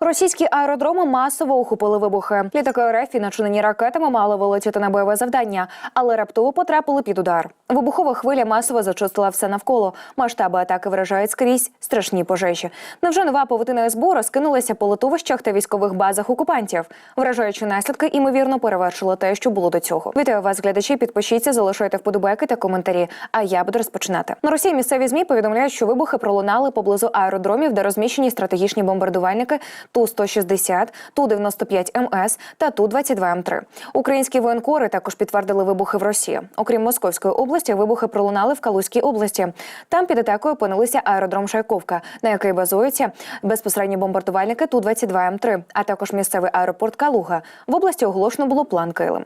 Російські аеродроми масово охопили вибухи. Літаки РФ, начинені ракетами, мали вилетіти на бойове завдання, але раптово потрапили під удар. Вибухова хвиля масово зачистила все навколо. Масштаби атаки вражають скрізь страшні пожежі. Невже нова павутина СБУ розкинулася по литовищах та військових базах окупантів? Вражаючі наслідки, імовірно, перевершили те, що було до цього. Вітаю вас, глядачі. Підпишіться, залишайте вподобайки та коментарі. А я буду розпочинати. На Росії місцеві змі повідомляють, що вибухи пролунали поблизу аеродромів, де розміщені стратегічні бомбардувальники Ту-160, Ту-95 МС та Ту-22М3. Українські воєнкори також підтвердили вибухи в Росії. Окрім Московської області, вибухи пролунали в Калузькій області. Там під атакою опинилися аеродром Шайковка, на який базуються безпосередні бомбардувальники Ту-22М3, а також місцевий аеропорт Калуга. В області оголошено було план Килим.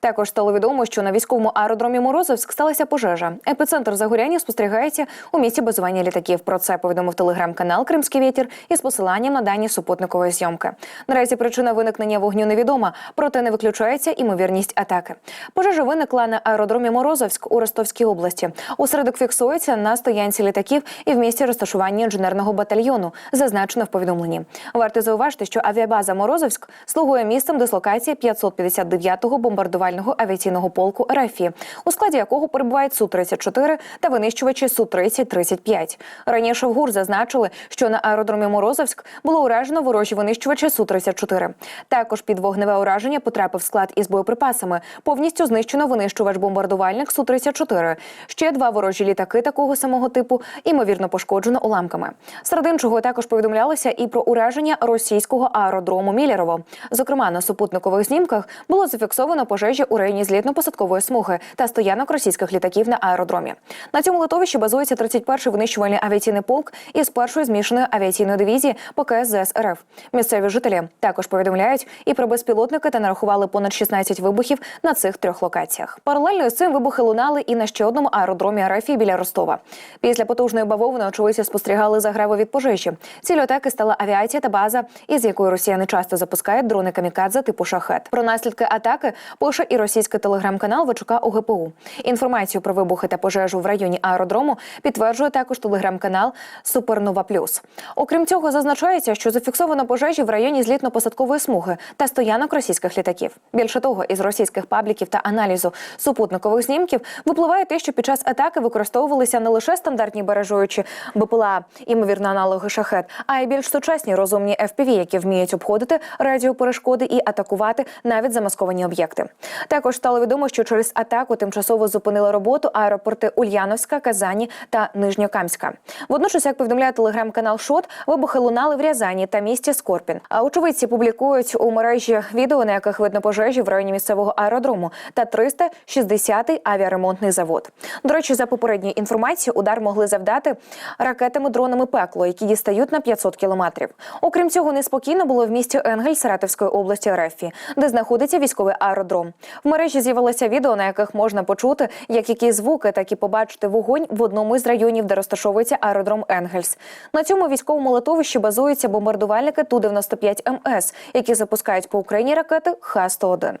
Також стало відомо, що на військовому аеродромі Морозовськ сталася пожежа. Епіцентр загоряння спостерігається у місці базування літаків. Про це повідомив телеграм-канал Кримський вітер із посиланням на дані супутникової зйомки. Наразі причина виникнення вогню невідома, проте не виключається імовірність атаки. Пожежа виникла на аеродромі Морозовськ у Ростовській області. Осередок фіксується на стоянці літаків і в місці розташування інженерного батальйону, зазначено в повідомленні. Варто зауважити, що авіабаза Морозовськ слугує місцем дислокації 559-го бомбардувального авіаційного полку РФ, у складі якого перебувають Су-34 та винищувачі Су-30-35. Раніше в ГУР зазначили, що на аеродромі Морозовськ було уражено ворожі винищувачі Су-34. Також під вогневе ураження потрапив склад із боєприпасами. Повністю знищено винищувач-бомбардувальник Су-34. Ще два ворожі літаки такого самого типу, імовірно, пошкоджено уламками. Серед іншого також повідомлялося і про ураження російського аеродрому Мілєрово. Зокрема, на супутникових знімках було зафіксовано пожежі у районі злітно-посадкової смуги та стоянок російських літаків на аеродромі. На цьому литовищі базується 31-й винищувальний авіаційний полк із першої змішаної авіаційної дивізії ПКС ЗС РФ. Місцеві жителі також повідомляють і про безпілотники та нарахували понад 16 вибухів на цих трьох локаціях. Паралельно з цим вибухи лунали і на ще одному аеродромі РФ біля Ростова. Після потужної бавовни очевидці спостерігали заграву від пожежі. Ціль атаки стала авіація та база, із якої росіяни часто запускають дрони камікадзе типу шахет. Про наслідки атаки пише і російський телеграм-канал ВЧК ОГПУ. Інформацію про вибухи та пожежу в районі аеродрому підтверджує також телеграм-канал Супернова Плюс. Окрім цього, зазначається, що зафіксовано пожежі в районі злітно-посадкової смуги та стоянок російських літаків. Більше того, із російських пабліків та аналізу супутникових знімків випливає те, що під час атаки використовувалися не лише стандартні бережуючі БПЛА, імовірно, аналоги шахет, а й більш сучасні розумні FPV, які вміють обходити радіоперешкоди і атакувати навіть замасковані об'єкти. Також стало відомо, що через атаку тимчасово зупинили роботу аеропорти Ульяновська, Казані та Нижньокамська. Водночас, як повідомляє телеграм-канал Шот, вибухи лунали в Рязані та місті Скорпін. А очевидці публікують у мережі відео, на яких видно пожежі в районі місцевого аеродрому та 360-й авіаремонтний завод. До речі, за попередньою інформацією, удар могли завдати ракетами-дронами пекло, які дістають на 500 кілометрів. Окрім цього, неспокійно було в місті Енгель Саратовської області РФ, де знаходиться військовий аеродром. В мережі з'явилося відео, на яких можна почути як які звуки, так і побачити вогонь в одному із районів, де розташовується аеродром Енгельс. На цьому військовому литовищі базуються бомбардувальники Ту-95 МС, які запускають по Україні ракети Х-101.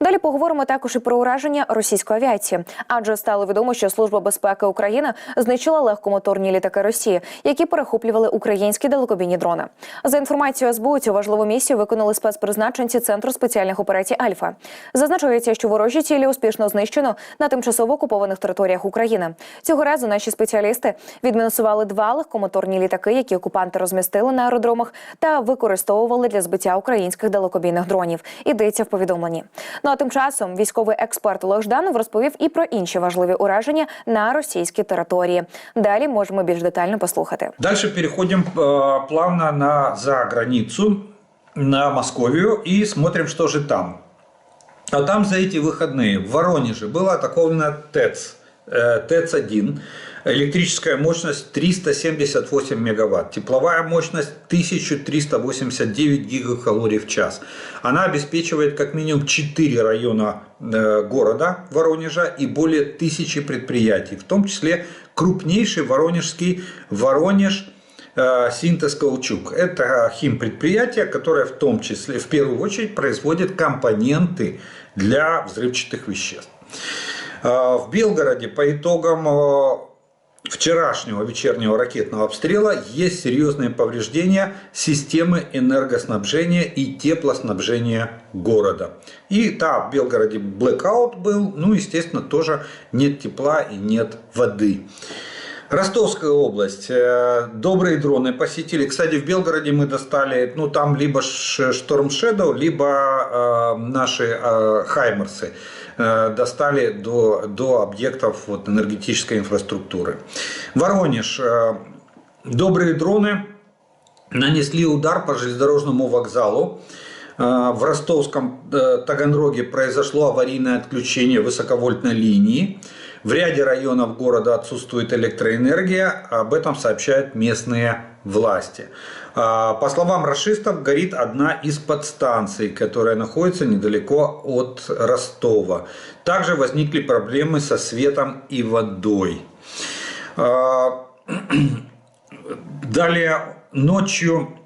Далі поговоримо також і про ураження російської авіації, адже стало відомо, що Служба безпеки України знищила легкомоторні літаки Росії, які перехоплювали українські далекобійні дрони. За інформацією СБУ, цю важливу місію виконали спецпризначенці Центру спеціальних операцій Альфа. Зазначається, що ворожі цілі успішно знищено на тимчасово окупованих територіях України. Цього разу наші спеціалісти відмінусували два легкомоторні літаки, які окупанти розмістили на аеродромах та використовували для збиття українських далекобійних дронів. Йдеться в повідомленні. Ну а тим часом військовий експерт Олег розповів і про інші важливі ураження на російській території. Далі можемо більш детально послухати. Дальше переходим э, плавно на за границу, на Московию и смотрим, что же там. А там за эти выходные в Воронеже было атаковано ТЭЦ, э, ТЭЦ-1. Электрическая мощность 378 мегаватт, тепловая мощность 1389 гигакалорий в час. Она обеспечивает как минимум 4 района э, города Воронежа и более тысячи предприятий, в том числе крупнейший воронежский Воронеж Синтез Каучук. Это химпредприятие, которое в том числе, в первую очередь, производит компоненты для взрывчатых веществ. Э, В Белгороде по итогам э, вчерашнего вечернего ракетного обстрела есть серьезные повреждения системы энергоснабжения и теплоснабжения города. И да, в Белгороде блэкаут был, ну, естественно, тоже нет тепла и нет воды. Ростовская область. Э, Добрые дроны посетили. Кстати, в Белгороде мы достали, ну, там либо Storm Shadow, либо э, наши э, Хаймерсы э, достали до, до объектов вот, энергетической инфраструктуры. Воронеж. э, Добрые дроны нанесли удар по железнодорожному вокзалу. Э, В ростовском э, Таганроге произошло аварийное отключение высоковольтной линии. В ряде районов города отсутствует электроэнергия. Об этом сообщают местные власти. А, По словам расистов, горит одна из подстанций, которая находится недалеко от Ростова. Также возникли проблемы со светом и водой. А, Далее ночью,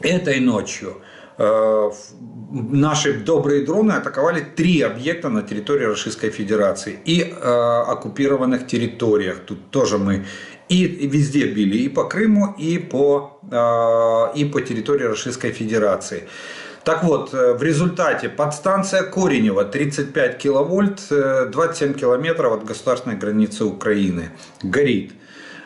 этой ночью, наши добрые дроны атаковали три объекта на территории Российской Федерации и э, оккупированных территориях. Тут тоже мы и везде били, и по Крыму, и по, э, и по территории Российской Федерации. Так вот, э, в результате подстанция Коренева 35 киловольт, э, 27 километров от государственной границы Украины горит.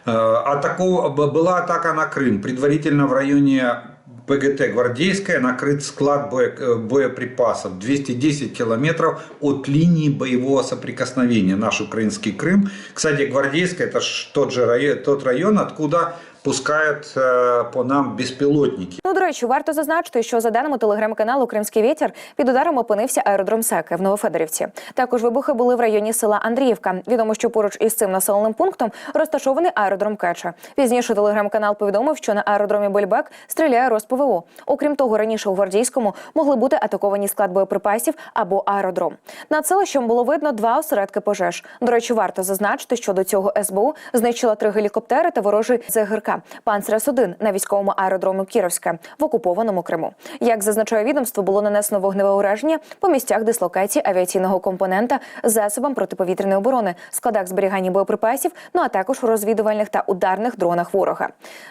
Э, атаку- была атака на Крым. Предварительно в районе ПГТ «Гвардейская» накрыт склад бое- э, боеприпасов 210 километров от линии боевого соприкосновения. Наш украинский Крым. Кстати, Гвардейская это ж тот же район, тот район, откуда пускают э, по нам беспилотники. Ну, до речі, варто зазначити, що за даними телеграм-каналу Кримський вітер під ударом опинився аеродром Секи в Новофедорівці. Також вибухи були в районі села Андріївка. Відомо, що поруч із цим населеним пунктом розташований аеродром Кеча. Пізніше телеграм-канал повідомив, що на аеродромі Бельбек стріляє РосПВО. Окрім того, раніше у гвардійському могли бути атаковані склад боєприпасів або аеродром. Над селищем було видно два осередки пожеж. До речі, варто зазначити, що до цього СБУ знищила три гелікоптери та ворожий ЗГРК «Панцерес-1» на військовому аеродромі Кіровське в окупованому Криму. Як зазначає відомство, було нанесено вогневе ураження по місцях дислокації авіаційного компонента засобам протиповітряної оборони, складах зберігання боєприпасів, ну а також у розвідувальних та ударних дронах ворога.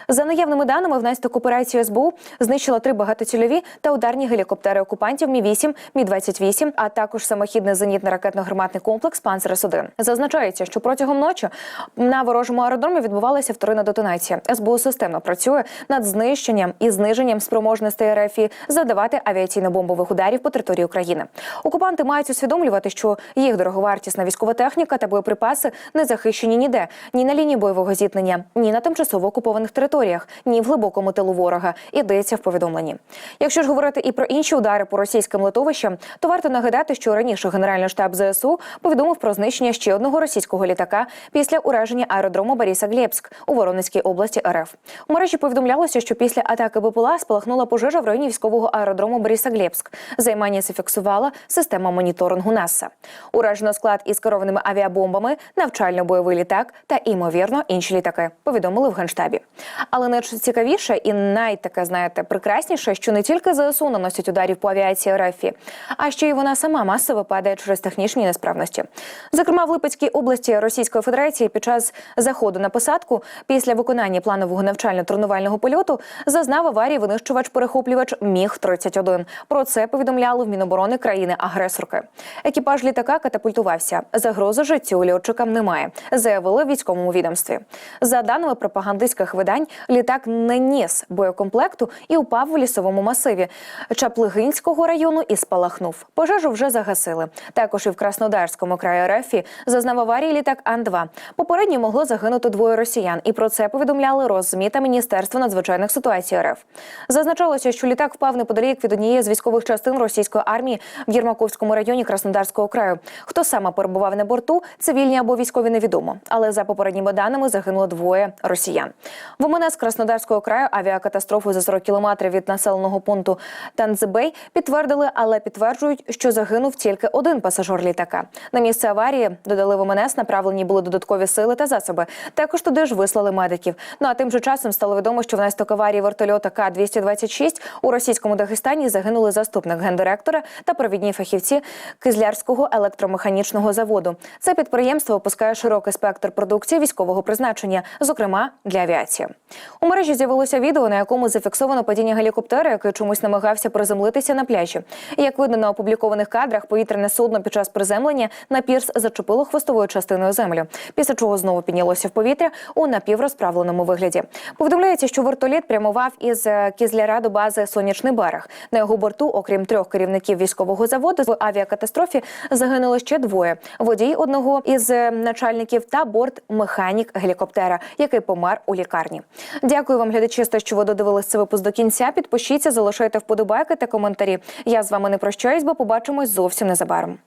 За наявними даними, внаслідок операції СБУ знищила три багатоцільові та ударні гелікоптери окупантів Мі 8 Мі 28 а також самохідний зенітно ракетно-гарматний комплекс «Панцерес-1». Зазначається, що протягом ночі на ворожому аеродромі відбувалася вторинна детонація. СБУ системно працює над знищенням і зниженням спроможностей РФ завдавати авіаційно-бомбових ударів по території України. Окупанти мають усвідомлювати, що їх дороговартісна військова техніка та боєприпаси не захищені ніде ні на лінії бойового зіткнення, ні на тимчасово окупованих територіях, ні в глибокому тилу ворога. Йдеться в повідомленні. Якщо ж говорити і про інші удари по російським литовищам, то варто нагадати, що раніше Генеральний штаб ЗСУ повідомив про знищення ще одного російського літака після ураження аеродрому Бориса Глєбськ у Воронезькій області РФ. У мережі повідомлялося, що після атаки БПЛА спалахнула пожежа в районі військового аеродрому Бориса Глєбськ. Займання це фіксувала система моніторингу НАСА. Уражено склад із керованими авіабомбами, навчально-бойовий літак та імовірно інші літаки. Повідомили в генштабі. Але найцікавіше і найтаке, знаєте, прекрасніше, що не тільки ЗСУ наносять ударів по авіації РФ, а ще й вона сама масово падає через технічні несправності. Зокрема, в Липецькій області Російської Федерації під час заходу на посадку після виконання планового навчально-тренувального польоту зазнав аварії винищувач-перехоплювач Міг 31 Про це повідомляли в Міноборони країни-агресорки. Екіпаж літака катапультувався. Загрози життю льотчикам немає, заявили в військовому відомстві. За даними пропагандистських видань, літак не ніс боєкомплекту і упав в лісовому масиві Чаплигинського району і спалахнув. Пожежу вже загасили. Також і в Краснодарському краї РФ зазнав аварії літак Ан-2. Попередньо могло загинути двоє росіян, і про це повідомляли Розмі та Міністерство надзвичайних ситуацій РФ. Зазначалося, що літак впав неподалік від однієї з військових частин російської армії в Єрмаковському районі Краснодарського краю. Хто саме перебував на борту, цивільні або військові невідомо. Але за попередніми даними загинуло двоє росіян. В ОМНС Краснодарського краю авіакатастрофу за 40 кілометрів від населеного пункту Танзибей підтвердили, але підтверджують, що загинув тільки один пасажир літака. На місце аварії додали в МНС направлені були додаткові сили та засоби. Також туди ж вислали медиків. Ну а тим же часом стало відомо, що внаслідок аварії вертольота К-226 у російському Дагестані загинули заступник гендиректора та провідні фахівці Кизлярського електромеханічного заводу. Це підприємство випускає широкий спектр продукції військового призначення, зокрема для авіації. У мережі з'явилося відео, на якому зафіксовано падіння гелікоптера, який чомусь намагався приземлитися на пляжі. Як видно на опублікованих кадрах, повітряне судно під час приземлення на пірс зачепило хвостовою частиною землю, після чого знову піднялося в повітря у напіврозправленому вигляді. Повідомляється, що вертоліт прямував із е, Кізляра до бази Сонячний берег. На його борту, окрім трьох керівників військового заводу, в авіакатастрофі загинуло ще двоє: водій одного із е, начальників та бортмеханік гелікоптера, який помер у лікарні. Дякую вам, глядачі, що ви додивились цей випуск до кінця. Підпишіться, залишайте вподобайки та коментарі. Я з вами не прощаюсь, бо побачимось зовсім незабаром.